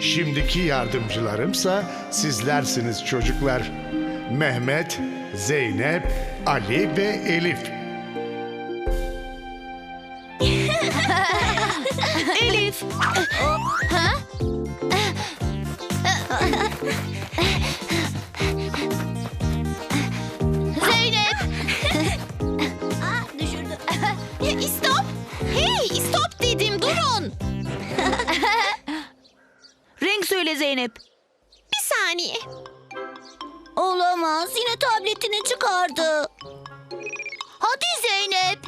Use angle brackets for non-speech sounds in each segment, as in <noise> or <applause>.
Şimdiki yardımcılarımsa sizlersiniz çocuklar. Mehmet, Zeynep, Ali ve Elif. <laughs> Elif. <laughs> Zeynep. <laughs> söyle Zeynep. Bir saniye. Olamaz yine tabletini çıkardı. Hadi Zeynep.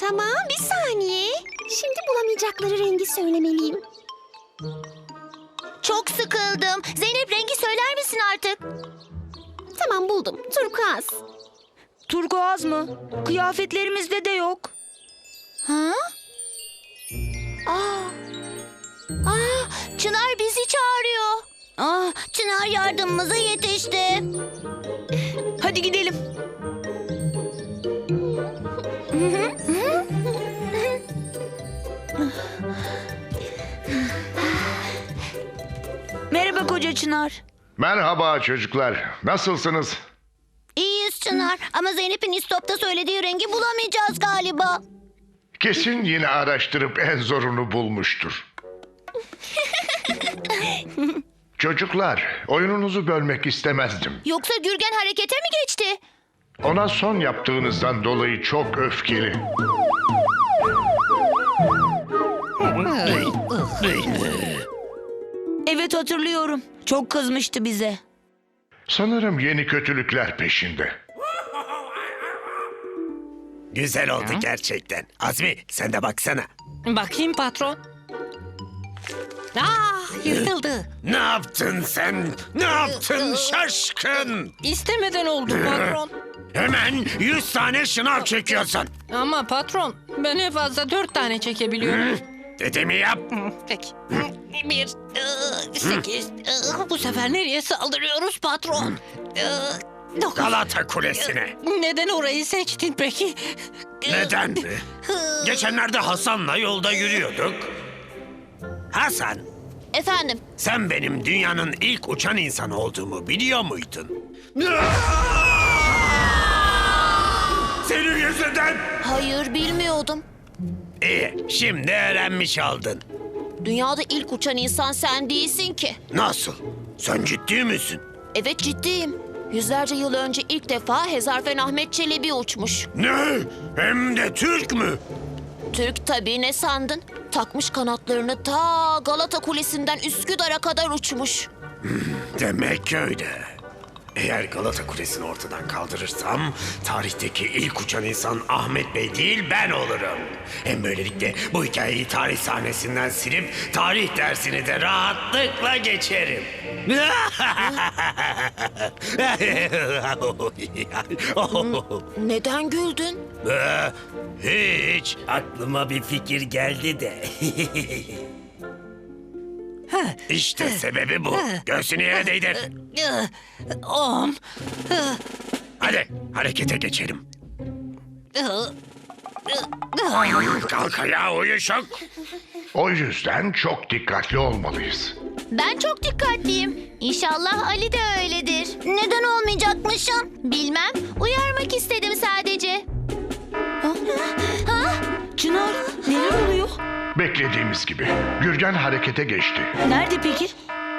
Tamam bir saniye. Şimdi bulamayacakları rengi söylemeliyim. Çok sıkıldım. Zeynep rengi söyler misin artık? Tamam buldum. Turkuaz. Turkuaz mı? Kıyafetlerimizde de yok. Ha? Aa. Çınar bizi çağırıyor. Aa, Çınar yardımımıza yetişti. Hadi gidelim. Merhaba koca Çınar. Merhaba çocuklar. Nasılsınız? İyiyiz Çınar ama Zeynep'in istopta söylediği rengi bulamayacağız galiba. Kesin yine araştırıp en zorunu bulmuştur. Çocuklar, oyununuzu bölmek istemezdim. Yoksa Gürgen harekete mi geçti? Ona son yaptığınızdan dolayı çok öfkeli. Evet hatırlıyorum. Çok kızmıştı bize. Sanırım yeni kötülükler peşinde. Güzel oldu gerçekten. Azmi sen de baksana. Bakayım patron. Ah yırtıldı. Ne yaptın sen? Ne yaptın şaşkın? İstemeden oldu patron. <laughs> Hemen yüz tane şınav çekiyorsun. Ama patron ben en fazla dört tane çekebiliyorum. Dediğimi yap. Peki. Bir, ıı, sekiz. ıı, Bu sefer nereye saldırıyoruz patron? Iı, Dokuz. Galata Kulesi'ne. Neden orayı seçtin peki? Neden mi? Geçenlerde Hasan'la yolda yürüyorduk. Hasan, Efendim sen benim dünyanın ilk uçan insanı olduğumu biliyor muydun? Senin yüzünden. hayır bilmiyordum. İyi, şimdi öğrenmiş oldun. Dünyada ilk uçan insan sen değilsin ki. Nasıl? Sen ciddi misin? Evet ciddiyim. Yüzlerce yıl önce ilk defa Hezarfen Ahmet Çelebi uçmuş. Ne? Hem de Türk mü? Türk tabii ne sandın? Takmış kanatlarını ta Galata Kulesi'nden Üsküdar'a kadar uçmuş. Demek öyle. Eğer Galata Kulesi'ni ortadan kaldırırsam tarihteki ilk uçan insan Ahmet Bey değil ben olurum. Hem böylelikle bu hikayeyi tarih sahnesinden silip tarih dersini de rahatlıkla geçerim. Neden güldün? Hiç aklıma bir fikir geldi de. <laughs> işte sebebi bu. Göğsünü yere değdir. On. Hadi harekete geçelim. Kalk ayağa uyuşuk. O yüzden çok dikkatli olmalıyız. Ben çok dikkatliyim. İnşallah Ali de öyledir. Neden olmayacakmışım? Bilmem. Uyarmak istedim sadece. Ha? Çınar neler oluyor? Beklediğimiz gibi. Gürgen harekete geçti. Nerede peki?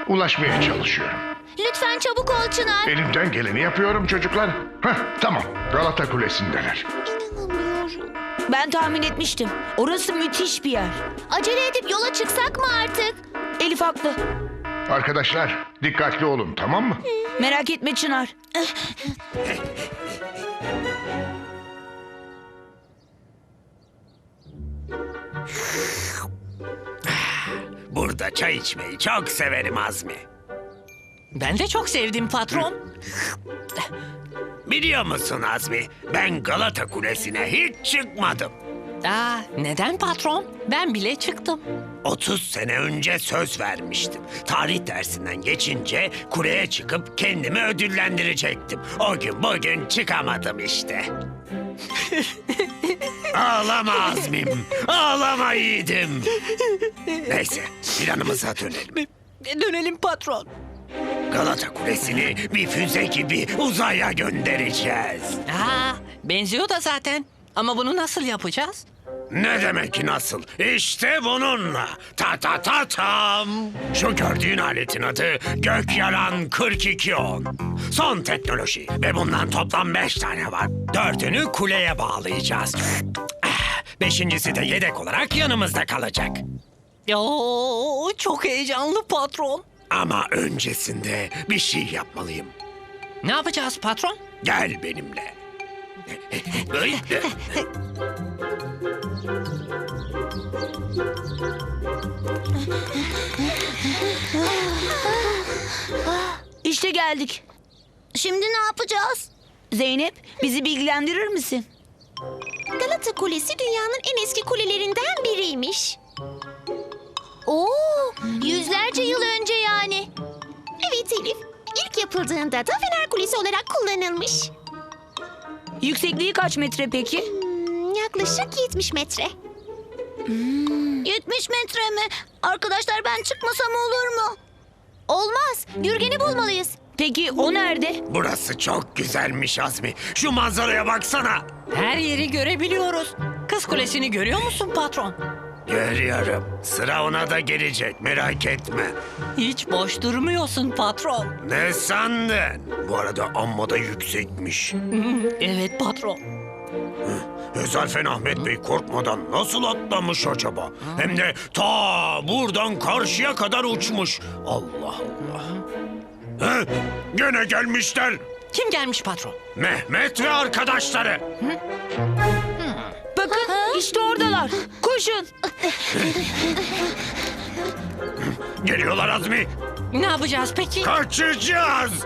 Ulaşmaya çalışıyorum. Lütfen çabuk ol Çınar. Elimden geleni yapıyorum çocuklar. Heh, tamam. Galata Kulesi'ndeler. İnanamıyorum. Ben tahmin etmiştim. Orası müthiş bir yer. Acele edip yola çıksak mı artık? Elif haklı. Arkadaşlar dikkatli olun tamam mı? Merak etme Çınar. Burada çay içmeyi çok severim Azmi. Ben de çok sevdim patron. Biliyor musun Azmi? Ben Galata Kulesi'ne hiç çıkmadım. Aa, neden patron? Ben bile çıktım. 30 sene önce söz vermiştim. Tarih dersinden geçince kuleye çıkıp kendimi ödüllendirecektim. O gün bugün çıkamadım işte. <laughs> ağlama Azmim, ağlama yiğidim. Neyse, planımıza dönelim. Dönelim patron. Galata Kulesi'ni bir füze gibi uzaya göndereceğiz. Aa, benziyor da zaten. Ama bunu nasıl yapacağız? Ne demek nasıl? İşte bununla. Ta ta ta tam. Şu gördüğün aletin adı Gökyalan 4210. Son teknoloji ve bundan toplam beş tane var. Dördünü kuleye bağlayacağız. Ah, Beşincisi de yedek olarak yanımızda kalacak. Oo, çok heyecanlı patron. Ama öncesinde bir şey yapmalıyım. Ne yapacağız patron? Gel benimle. İşte geldik. Şimdi ne yapacağız? Zeynep bizi bilgilendirir misin? Galata Kulesi dünyanın en eski kulelerinden biriymiş. Oo, yüzlerce yıl önce yani. Evet Elif, ilk yapıldığında da Fener Kulesi olarak kullanılmış. Yüksekliği kaç metre peki? Hmm, yaklaşık 70 metre. 70 metre mi? Arkadaşlar ben çıkmasam olur mu? Olmaz, Gürgen'i bulmalıyız. Peki o nerede? Burası çok güzelmiş Azmi. Şu manzaraya baksana. Her yeri görebiliyoruz. Kız kulesini görüyor musun patron? Görüyorum. Sıra ona da gelecek merak etme. Hiç boş durmuyorsun patron. Ne sandın? Bu arada amma da yüksekmiş. <laughs> Evet patron. Özelfen Ahmet Bey korkmadan nasıl atlamış acaba? Hem de ta buradan karşıya kadar uçmuş. Allah Allah. He, gene gelmişler. Kim gelmiş patron? Mehmet ve arkadaşları. Bakın işte oradalar. Koşun. Geliyorlar Azmi. Ne yapacağız peki? Kaçacağız. <laughs>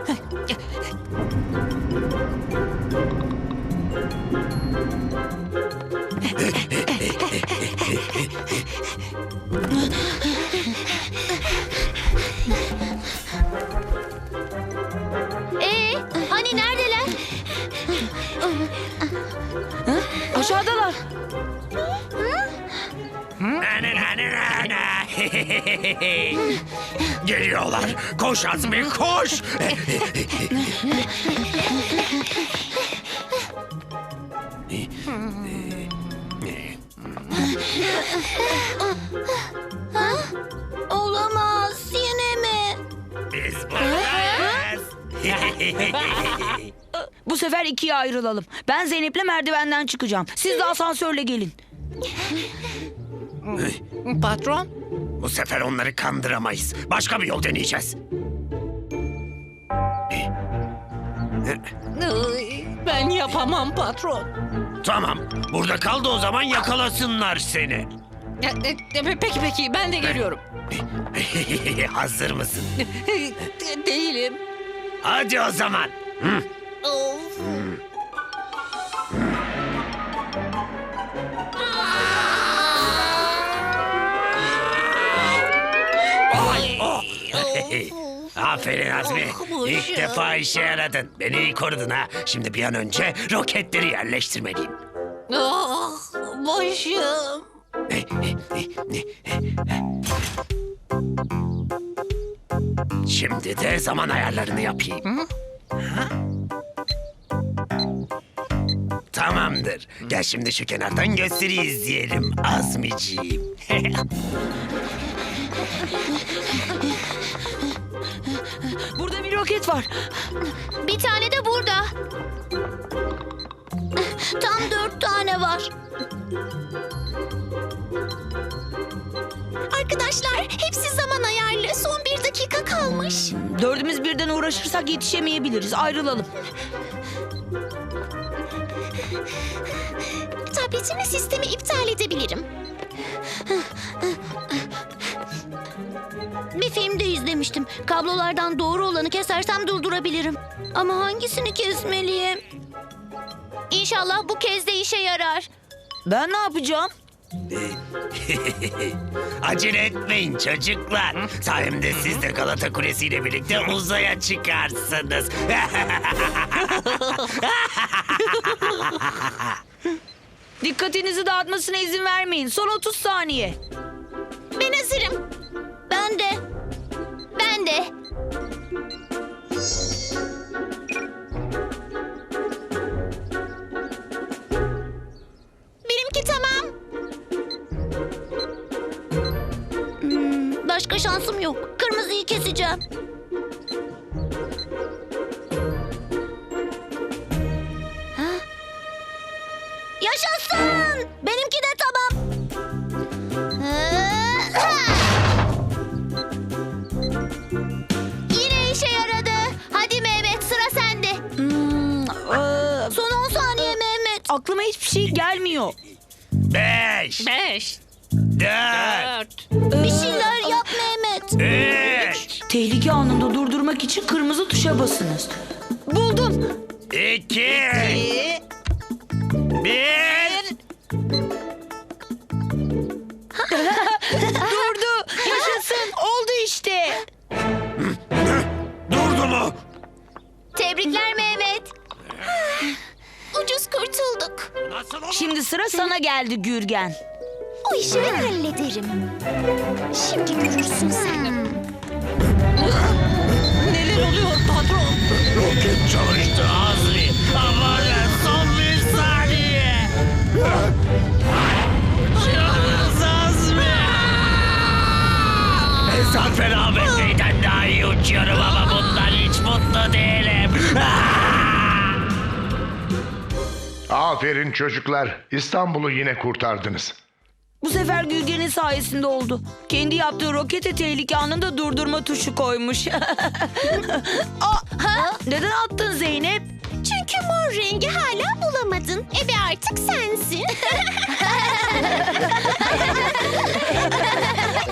<laughs> Geliyorlar. Koş Azmi koş. Olamaz, yine mi? Biz buradayız. <laughs> Bu sefer ikiye ayrılalım. Ben Zeynep'le merdivenden çıkacağım. Siz de asansörle gelin. Patron? Bu sefer onları kandıramayız. Başka bir yol deneyeceğiz. Ben yapamam patron. Tamam. Burada kal da o zaman yakalasınlar seni. E, e, Peki peki ben de geliyorum. <laughs> Hazır mısın? <laughs> Değilim. Hadi o zaman. Of. Aferin Azmi. Oh, İlk defa işe yaradın. Beni iyi korudun ha. Şimdi bir an önce roketleri yerleştirmeliyim. Ah, başım. Şimdi de zaman ayarlarını yapayım. Tamamdır. Gel şimdi şu kenardan gösteri izleyelim Azmiciğim. <laughs> Burada bir roket var. Bir tane de burada. Tam dört tane var. Arkadaşlar hepsi zaman ayarlı. Son bir dakika kalmış. Dördümüz birden uğraşırsak yetişemeyebiliriz. Ayrılalım. Tabletimle sistemi iptal edebilirim. Bir filmde izlemiştim. Kablolardan doğru olanı kesersem durdurabilirim. Ama hangisini kesmeliyim? İnşallah bu kez de işe yarar. Ben ne yapacağım? <laughs> Acele etmeyin çocuklar. Sayemde siz de Galata Kulesi ile birlikte uzaya çıkarsınız. <laughs> Dikkatinizi dağıtmasına izin vermeyin. Son 30 saniye. Ben hazırım. Aklıma hiçbir şey gelmiyor. Beş, Beş, dört, dört, Bir şeyler yap Mehmet. üç, Tehlike anında durdurmak için kırmızı tuşa basınız. Buldum. iki, iki, Nasıl olur? Şimdi sıra sana geldi Gürgen. O işi ben hallederim. Şimdi görürsün sen. Neler oluyor patron? Roket çalıştı Azmi. Aman son bir saniye. Uçuyoruz Azmi. Esafen Ahmet Bey'den daha iyi uçuyorum ama bundan hiç mutlu değilim. Aferin çocuklar. İstanbul'u yine kurtardınız. Bu sefer Gürgen'in sayesinde oldu. Kendi yaptığı rokete tehlike anında durdurma tuşu koymuş. <laughs> Aa, ha? Neden attın Zeynep? Çünkü mor rengi hala bulamadın. Ebe artık sensin. <laughs>